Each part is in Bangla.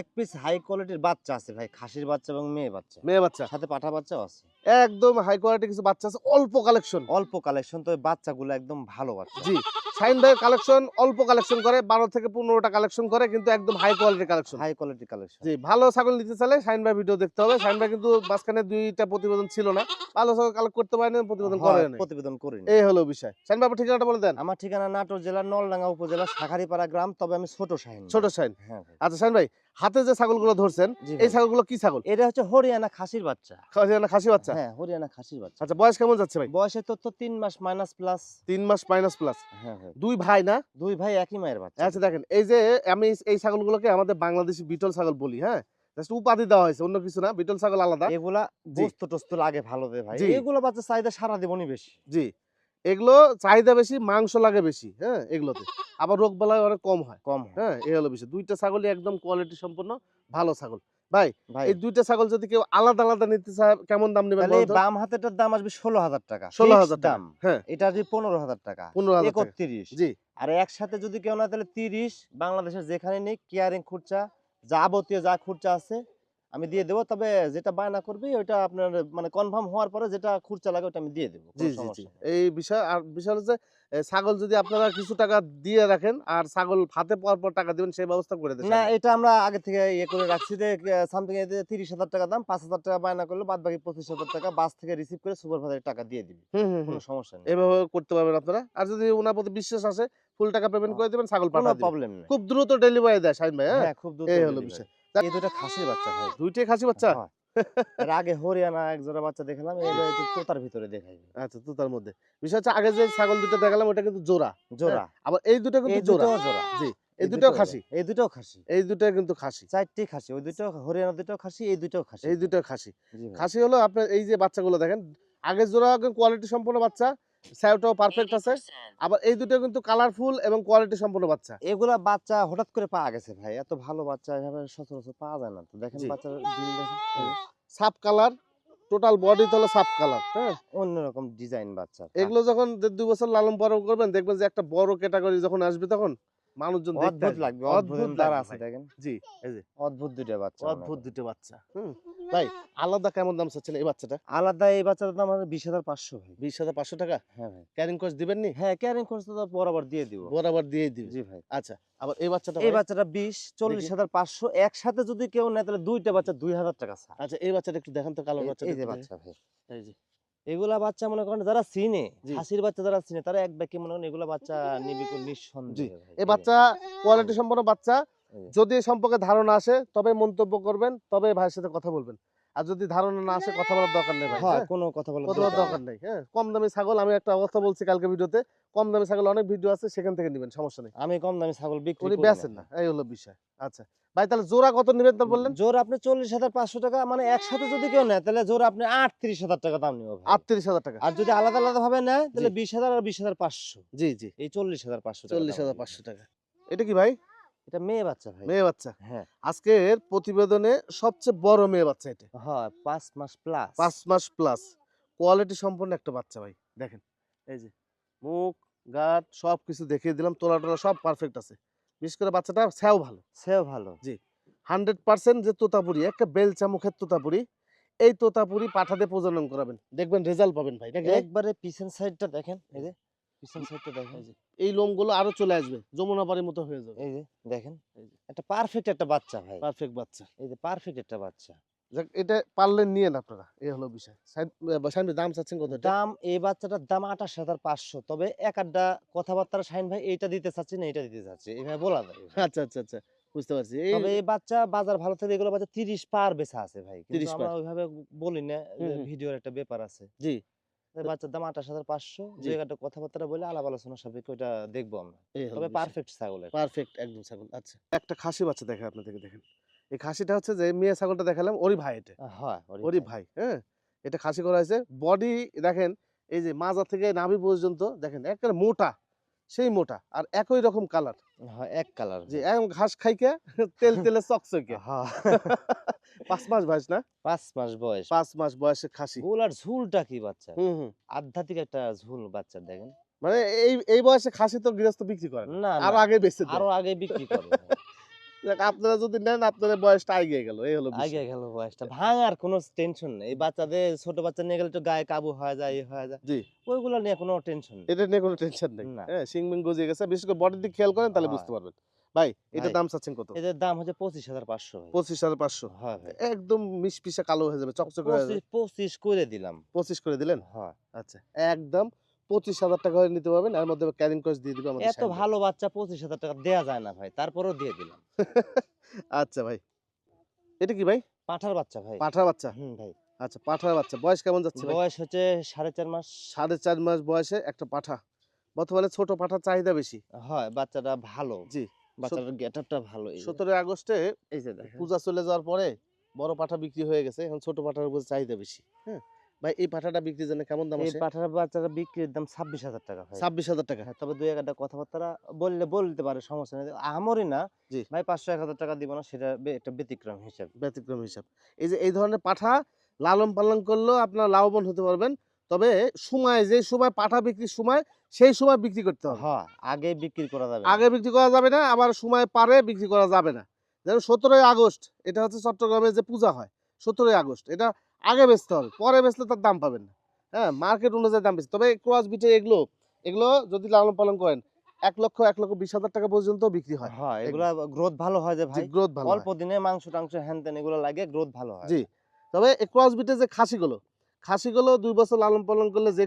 এক পিস হাই কোয়ালিটির বাচ্চা আছে ভাই খাসির বাচ্চা এবং মেয়ে বাচ্চা। মেয়ে বাচ্চা? সাথে পাঠা বাচ্চাও আছে। একদম হাই কোয়ালিটি কিছু বাচ্চা আছে অল্প কালেকশন অল্প কালেকশন তো বাচ্চাগুলো একদম ভালো বাচ্চা। জি শাইন ভাই কালেকশন অল্প কালেকশন করে বারো থেকে পনেরোটা কালেকশন করে কিন্তু একদম হাই কোয়ালিটির কালেকশন হাই কোয়ালিটি কালেকশন জি ভালো ছাগল নিতে চাইলে শাইন ভাই ভিডিও দেখতে হবে। শাইন ভাই কিন্তু মাঝখানে দুইটা প্রতিবেদন ছিল না। ভালো ছাগল কালেক্ট করতে পারেন প্রতিবেদন করে প্রতিবেদন করিনি। এই হলো বিষয়। শাইন ভাই ঠিকানাটা বলে দেন। আমার ঠিকানা নাটোর জেলার নলডাঙ্গা উপজেলা শাখারিপাড়া গ্রাম তবে আমি ছোট শাহিন। ছোট শাইন হ্যাঁ আচ্ছা শাইন ভাই হাতে যে ছাগলগুলো ধরছেন এই। ছাগলগুলো কি ছাগল? এটা হচ্ছে হরিয়ানা খাসির বাচ্চা। খাসি না খাসি বাচ্চা? হ্যাঁ হরিয়ানা খাসির বাচ্চা। আচ্ছা বয়স কেমন যাচ্ছে ভাই? বয়সে তো তো তিন মাস মাইনাস প্লাস তিন মাস মাইনাস প্লাস হ্যাঁ ভাই দুই ভাই না? দুই ভাই একই মায়ের বাচ্চা। আচ্ছা দেখেন এই যে আমি এই ছাগলগুলোকে আমাদের বাংলাদেশি বিটল ছাগল বলি হ্যাঁ? জাস্ট উপাধি দেওয়া হয়েছে অন্য কিছু না বিটল ছাগল আলাদা। এগুলা বস্তু টস্তু লাগে ভালো ভাই। এগুলো বাচ্চা চাহিদা সারা দেবনি বেশি। জি। এগুলো চাহিদা বেশি মাংস লাগে বেশি হ্যাঁ এগুলোতে। আবার রোগ বালাই অনেক কম হয়। কম হ্যাঁ। এই হলো বিষয়। দুইটা ছাগলই একদম কোয়ালিটি সম্পন্ন ভালো ছাগল। ভাই এই দুইটা ছাগল যদি কেউ আলাদা আলাদা নিতে চায় কেমন দাম নেবেন? বাম হাতেটার দাম আসবে ষোলো হাজার টাকা। ষোলো হাজার দাম। হ্যাঁ। এটা আসবে পনেরো হাজার টাকা। পনেরো হাজার একত্রিশ। জি। আর একসাথে যদি কেউ না তাহলে তিরিশ। বাংলাদেশের যেখানে নেই কেয়ারিং খুরচা যাবতীয় যা খুরচা আছে আমি দিয়ে দেবো তবে যেটা বায়না করবে ওটা আপনার মানে কনফার্ম হওয়ার পরে যেটা খুরচা লাগে ওটা আমি দিয়ে দেবো জি জি জি। এই বিষয় আর বিষয় হচ্ছে ছাগল যদি আপনারা কিছু টাকা দিয়ে রাখেন আর ছাগল ফাতে পাওয়ার পর টাকা দিবেন সেই ব্যবস্থা করে দেন না এটা আমরা আগে থেকে ইয়ে করে রাখছি যে সামথিং তিরিশ হাজার টাকা দাম পাঁচ হাজার টাকা বায়না করলে বাদ বাকি পঁচিশ হাজার টাকা বাস থেকে রিসিভ করে সুপার ভাইজার টাকা দিয়ে দিবি। কোনো সমস্যা নেই। এভাবে করতে পারবেন আপনারা। আর যদি ওনার প্রতি বিশ্বাস আছে ফুল টাকা পেমেন্ট করে দেবেন ছাগল কোনো পাঠা দিবেন। প্রবলেম নেই। খুব দ্রুত ডেলিভারি দেয় শাহিন ভাই হ্যাঁ? হ্যাঁ খুব দ্রুত এই হলো বিষয়। এই দুটো খাসির বাচ্চা ভাই। দুইটাই খাসি বাচ্চা? হ্যাঁ। এর আগে হরিয়ানা এক জোড়া বাচ্চা দেখলাম এবার একটু তোতার ভিতরে দেখাই। আচ্ছা তো মধ্যে। বিষয় হচ্ছে আগে যে ছাগল দুটো দেখালাম ওটা কিন্তু জোড়া। জোড়া। আবার এই দুটো কিন্তু জোড়া। দুটো জোড়া। জি এই এই দুটো খাসি। এই দুটো খাসি। এই দুটো কিন্তু খাসি। চারটি খাসি ওই দুটো হরিয়ানা দুটো খাসি এই দুটো খাসি। এই দুটো খাসি। জি ভাই। খাসি হলো আপনার এই যে বাচ্চাগুলো দেখেন আগের জোড়া কোয়ালিটি সম্পন্ন বাচ্চা স্যাওটাও পারফেক্ট আছে। আবার এই দুটো কিন্তু কালারফুল এবং কোয়ালিটি সম্পূর্ণ বাচ্চা। এগুলা বাচ্চা হঠাৎ করে পাওয়া গেছে ভাই এত ভালো বাচ্চা এভাবে সচরাচর পাওয়া যায় না তো। দেখেন। বাচ্চার দেখেন সাপ কালার টোটাল বডি হলো সাপ কালার হ্যাঁ। অন্যরকম ডিজাইন বাচ্চা। এগুলো যখন দেড় দুই বছর লালন পালন করবেন দেখবেন যে একটা বড় ক্যাটাগরি যখন আসবে তখন মানুষজন অদ্ভুত লাগবে অদ্ভুত দ্বারা আছে দেখেন। জি এই যে। অদ্ভুত দুইটা বাচ্চা অদ্ভুত। দুটো বাচ্চা। হুম। ভাই আলাদা কেমন দাম চাচ্ছেন এই বাচ্চাটা? আলাদা এই বাচ্চাটার দাম আমার বিশ হাজার পাঁচশো ভাই। বিশ হাজার পাঁচশো টাকা? হ্যাঁ ভাই। ক্যারিং কস্ট দিবেন নি হ্যাঁ ক্যারিং খরচ তো বরাবর দিয়ে দিব। বরাবর দিয়ে দিব। জি ভাই। আচ্ছা আবার এই বাচ্চাটা এই বাচ্চাটা বিশ চল্লিশ হাজার পাঁচশো একসাথে যদি কেউ নেয় তাহলে দুইটা বাচ্চা দুই হাজার টাকা। আচ্ছা এই বাচ্চাটা একটু দেখান তো কালো বাচ্চা এই যে বাচ্চা ভাই। এই যে। এগুলা বাচ্চা মনে করেন যারা চিনে হাসির বাচ্চা যারা চিনে তারা এক ব্যাগে মনে করেন এগুলা বাচ্চা নিবি নিঃসন্দেহে এই বাচ্চা কোয়ালিটি সম্পন্ন বাচ্চা যদি সম্পর্কে ধারণা আসে তবে মন্তব্য করবেন তবে ভাইয়ের সাথে কথা বলবেন। আর যদি ধারণা না আসে কথা বলার দরকার নেই হ্যাঁ হ্যাঁ? কোনো কথা বলার কথা বলার দরকার নেই হ্যাঁ? কম দামি ছাগল আমি একটা অবস্থা বলছি কালকে ভিডিওতে কম দামি ছাগল অনেক ভিডিও আছে সেখান থেকে নেবেন সমস্যা নেই। আমি কম দামি ছাগল বিক্রি উনি বেচেন না এই হলো বিষয়। আচ্ছা ভাই তাহলে জোড়া কত নেবেন তো বললেন? জোর আপনি চল্লিশ হাজার পাঁচশো টাকা মানে একসাথে যদি কেউ নেয় তাহলে জোর আপনি আটত্রিশ হাজার টাকা দাম নিব আটত্রিশ হাজার টাকা। আর যদি আলাদা আলাদা ভাবে নেয় তাহলে বিশ হাজার আর বিশ হাজার পাঁচশো। জি জি। এই চল্লিশ হাজার পাঁচশো টাকা চল্লিশ হাজার। পাঁচশো টাকা। এটা কি ভাই? এটা মেয়ে বাচ্চা ভাই। মেয়ে বাচ্চা। হ্যাঁ। আজকের প্রতিবেদনে সবচেয়ে বড় মেয়ে বাচ্চা এটা। হয় পাঁচ মাস প্লাস পাঁচ মাস প্লাস কোয়ালিটি সম্পন্ন একটা বাচ্চা ভাই। দেখেন এই যে মুখ গাট সব কিছু দেখিয়ে দিলাম তোলা টোলা সব পারফেক্ট আছে। বিশেষ করে বাচ্চাটা স্যাও ভালো। সেও ভালো। হান্ড্রেড পার্সেন্ট যে তোতাপুরি একটা বেলচা মুখের তোতাপুরি এই তোতাপুরি পাঠাতে প্রজনন করাবেন। দেখবেন রেজাল্ট পাবেন ভাই? একবারে পিছন সাইডটা দেখেন এই যে। পিছন সাইডটা দেখেন। এই লোমগুলো আরও চলে আসবে যমুনা বাড়ির মতো হয়ে যাবে। এই যে দেখেন একটা পারফেক্ট একটা বাচ্চা ভাই। পারফেক্ট বাচ্চা। এই যে পারফেক্ট একটা বাচ্চা। যাক, এটা পারলেন নিয়ে আপনারা এই হলো বিষয়। দাম চাচ্ছেন কত দাম এই বাচ্চাটার দাম আঠাশ হাজার পাঁচশো। তবে এক আড্ডা কথাবার্তা শাইন ভাই এইটা দিতে চাচ্ছি না এটা দিতে চাচ্ছি। এইভাবে বলা যায়। আচ্ছা আচ্ছা আচ্ছা বুঝতে পারছি। এই তবে এই বাচ্চা বাজার ভালো থেকে এগুলো বাচ্চা তিরিশ পার বেচা আছে ভাই। কিন্তু 30 আমরা পার। ওইভাবে বলি না। ভিডিওর একটা ব্যাপার আছে। জি। বাচ্চার দাম আঠাশ হাজার পাঁচশো যে একটা কথাবার্তা বলে আলাপ আলোচনা সাপেক্ষে ওইটা দেখব আমরা। তবে পারফেক্ট ছাগল পারফেক্ট একদম ছাগল আচ্ছা। একটা খাসি বাচ্চা দেখে আপনাদেরকে দেখেন। এই খাসিটা হচ্ছে যে মেয়ে ছাগলটা দেখালাম ওরই ভাই এটা। হ্যাঁ ওরই ভাই। হ্যাঁ? এটা খাসি করা হয়েছে। বডি দেখেন এই যে মাজা থেকে নাভি পর্যন্ত দেখেন একেবারে মোটা। সেই মোটা আর একই রকম কালার এক কালার যে একদম ঘাস খাইকে তেল তেলে চকচকে। হ্যাঁ পাঁচ মাস বয়স না? পাঁচ মাস বয়স। পাঁচ মাস বয়সে খাসি। গোলার ঝুলটা কি বাচ্চা হুম হুম। আধ্যাত্মিক একটা ঝুল বাচ্চা দেখেন। মানে এই এই বয়সে খাসি তো গৃহস্থ বিক্রি করে না। আরও আগে বেঁচে আরও আগে বিক্রি করে যাক, আপনারা যদি নেন আপনাদের বয়সটা এগিয়ে গেল এই হলো বিষয়। আগে গেল বয়সটা। ভাঙার কোনো টেনশন নেই। বাচ্চাদের ছোট বাচ্চা নিয়ে গেলে তো গায়ে কাবু হয়ে যায় এই হয়ে যায়। জি। ওইগুলো নিয়ে কোনো টেনশন নেই। এটা নিয়ে কোনো টেনশন নেই। হ্যাঁ সিং মিং গজিয়ে গেছে। বিশেষ করে বডির দিক খেয়াল করেন তাহলে বুঝতে পারবেন। ভাই এটার দাম চাচ্ছেন কত? এটার দাম হচ্ছে পঁচিশ হাজার পাঁচশো পঁচিশ হাজার পাঁচশো। হয় একদম মিশপিসা কালো হয়ে যাবে চকচকে হয়ে যাবে। পঁচিশ পঁচিশ করে দিলাম। পঁচিশ করে দিলেন? হয়। আচ্ছা একদম পঁচিশ হাজার টাকা নিতে পারবেন এর মধ্যে ক্যারিং কস্ট দিয়ে দিবে আমাদের এত ভালো বাচ্চা পঁচিশ হাজার টাকা দেয়া যায় না ভাই তারপরেও দিয়ে দিলাম। আচ্ছা ভাই। এটা কি ভাই? পাঠার বাচ্চা ভাই। পাঠার বাচ্চা? হুম ভাই। আচ্ছা পাঠার বাচ্চা। বয়স কেমন যাচ্ছে বয়স হচ্ছে সাড়ে চার মাস। সাড়ে চার মাস বয়সে একটা পাঠা। বর্তমানে ছোট পাঠার চাহিদা বেশি। হয় বাচ্চাটা ভালো। জি। বাচ্চাটার গেটআপটা ভালো। সতেরোই আগস্টে এই যে পূজা চলে যাওয়ার পরে বড় পাঠা বিক্রি হয়ে গেছে এখন ছোট পাঠার উপর চাহিদা বেশি হ্যাঁ? ভাই এই পাঠাটা বিক্রির জন্য কেমন দাম এই পাঠার বাচ্চাটা বিক্রির দাম ছাব্বিশ হাজার টাকা ছাব্বিশ হাজার টাকা। হ্যাঁ, তবে দুই একটা কথাবার্তা বললে বলতে পারে সমস্যা নেই। আমারই না। ভাই পাঁচশো এক হাজার টাকা দিব না সেটা একটা ব্যতিক্রম হিসাব। ব্যতিক্রম হিসাব। এই যে এই ধরনের পাঠা লালন পালন করলেও আপনার লাভবান হতে পারবেন। তবে সময় যে সময় পাঠা বিক্রির সময় সেই সময় বিক্রি করতে হবে। হ্যাঁ আগে বিক্রি করা যাবে আগে বিক্রি করা যাবে না আবার সময় পারে বিক্রি করা যাবে না। যেমন সতেরোই আগস্ট এটা হচ্ছে চট্টগ্রামে যে পূজা হয় সতেরোই আগস্ট। এটা আগে বেচতে হবে পরে বেচলে তার দাম পাবেন না। হ্যাঁ মার্কেট অনুযায়ী দাম বেশি তবে ক্রস বিটে এগুলো এগুলো যদি লালন পালন করেন এক লক্ষ এক লক্ষ বিশ হাজার টাকা পর্যন্ত বিক্রি হয়। হ্যাঁ এগুলা গ্রোথ ভালো হয় যে ভাই। গ্রোথ ভালো অল্প দিনে মাংস টাংস হ্যান ত্যান এগুলো লাগে গ্রোথ ভালো হয়। জি তবে ক্রস বিটে যে খাসিগুলো খাসিগুলো দুই বছর লালন পালন করলে যে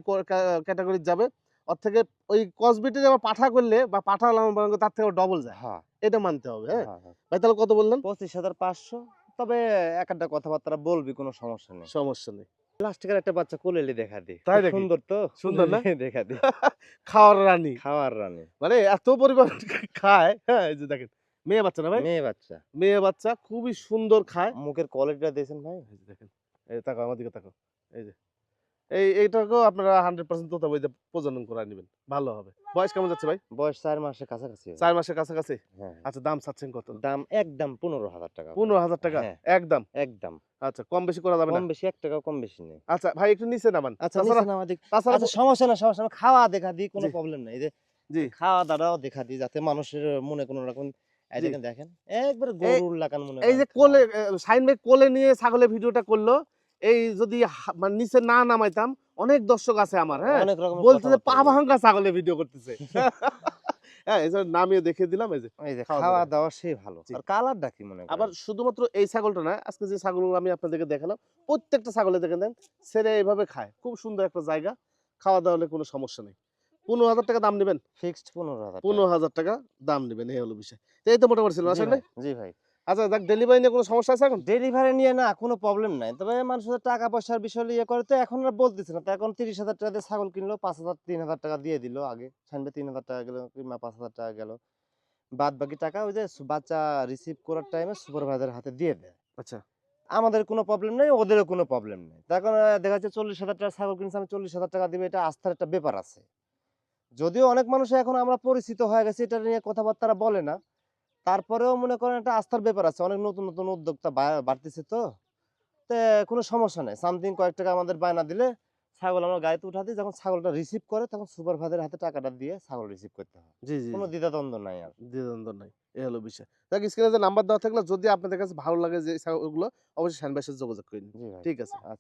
ক্যাটাগরি যাবে ওর থেকে ওই ক্রস বিটে যে আবার পাঠা করলে বা পাঠা লালন পালন করলে তার থেকে ডবল যায়। হ্যাঁ। এটা মানতে হবে হ্যাঁ। হ্যাঁ, হ্যাঁ। ভাই তাহলে কত বললেন? পঁচিশ হাজার পাঁচশো। তবে এক একটা কথাবার্তা বলবি কোনো সমস্যা নেই। সমস্যা নেই। প্লাস্টিকের একটা বাচ্চা কোলেলি দেখা দি। তাই সুন্দর তো। সুন্দর না? দেখা দি। খাওয়ার রানী। খাওয়ার রানী। মানে এত পরিমাণ খায় হ্যাঁ এই যে দেখেন মেয়ে বাচ্চা না ভাই? মেয়ে বাচ্চা। মেয়ে বাচ্চা খুবই সুন্দর খায়। মুখের কোয়ালিটিটা দেখেন ভাই। এই যে দেখেন এই তাকো আমার দিকে তাকো এই যে। এই এইটাকেও আপনারা হান্ড্রেড পার্সেন্ট প্রজনন করে নেবেন। ভালো হবে। বয়স কেমন যাচ্ছে ভাই? বয়স চার মাসের কাছাকাছি চার মাসের কাছাকাছি? হ্যাঁ। আচ্ছা দাম চাচ্ছেন কত? দাম একদম পনেরো হাজার টাকা পনেরো হাজার টাকা? হ্যাঁ। একদম? একদম। আচ্ছা কম বেশি করা যাবে কম বেশি এক কম বেশি নেই। আচ্ছা ভাই একটু নিচে নামান। আচ্ছা আচ্ছা সমস্যা না সমস্যা না খাওয়া দেখা দিই কোনো প্রবলেম নেই। যে জি। খাওয়া দাওয়াও দেখা দিই যাতে মানুষের মনে কোনো রকম দেখেন দেখেন একবার গরুর লাগান মনে এই যে কোলে সাইন ভাই কোলে নিয়ে ছাগলের ভিডিওটা করল। এই যদি মানে নিচে না নামাইতাম অনেক দর্শক আছে আমার হ্যাঁ? বলতে যে পা ভাঙ্গা ছাগলের ভিডিও করতেছে। হ্যাঁ এই নামিয়ে দেখে দিলাম এই যে খাওয়া খাওয়া দাওয়া। দাওয়া সেই ভালো। আর কালারটা কি মনে আবার শুধুমাত্র এই ছাগলটা না আজকে যে ছাগলগুলো আমি আপনাদেরকে দেখালাম প্রত্যেকটা ছাগলে দেখেন দেন ছেড়ে এইভাবে খায়। খুব সুন্দর একটা জায়গা খাওয়া দাওয়া হলে কোনো সমস্যা নেই। পনেরো হাজার টাকা দাম নেবেন? ফিক্সড পনেরো হাজার পনেরো হাজার টাকা দাম নেবেন এই হলো বিষয়। এই তো মোটামুটি ছিল আসলে জি ভাই। আচ্ছা দেখ ডেলিভারি নিয়ে কোনো সমস্যা আছে এখন? ডেলিভারি নিয়ে না কোনো প্রবলেম নাই। তবে মানুষের টাকা পয়সার বিষয় ইয়ে করে তো এখন আর বলতেছে না। তো এখন তিরিশ হাজার টাকা দিয়ে ছাগল কিনলো পাঁচ হাজার তিন হাজার টাকা দিয়ে দিল আগে। ছানবে তিন হাজার টাকা গেল কিংবা পাঁচ হাজার টাকা গেল। বাদ বাকি টাকা ওই যে বাচ্চা রিসিভ করার টাইমে সুপারভাইজারের হাতে দিয়ে দেয়। আচ্ছা। আমাদের কোনো প্রবলেম নেই ওদেরও কোনো প্রবলেম নেই। তখন দেখা যাচ্ছে চল্লিশ হাজার টাকা ছাগল কিনছে আমি চল্লিশ হাজার টাকা দিবে এটা আস্থার একটা ব্যাপার আছে। যদিও অনেক মানুষ এখন আমরা পরিচিত হয়ে গেছি এটা নিয়ে কথাবার্তা বলে না। তারপরেও মনে করেন একটা আস্থার ব্যাপার আছে। অনেক নতুন নতুন উদ্যোক্তা বাড়তেছে তো। তে কোনো সমস্যা নেই। সামথিং কয়েক টাকা আমাদের বায়না দিলে ছাগল আমরা গাড়িতে উঠা দিই। যখন ছাগলটা রিসিভ করে তখন সুপারভাইজারের হাতে টাকাটা দিয়ে ছাগল রিসিভ করতে হয়। জি জি কোনো দ্বিধাদ্বন্দ্ব নাই আর। দ্বিধাদ্বন্দ্ব নাই। এই হলো বিষয়। দেখ স্ক্রিনে যে নাম্বার দেওয়া থাকলে যদি আপনাদের কাছে ভালো লাগে যে ছাগলগুলো অবশ্যই সানবাসের যোগাযোগ করে নিন। ঠিক আছে। আচ্ছা।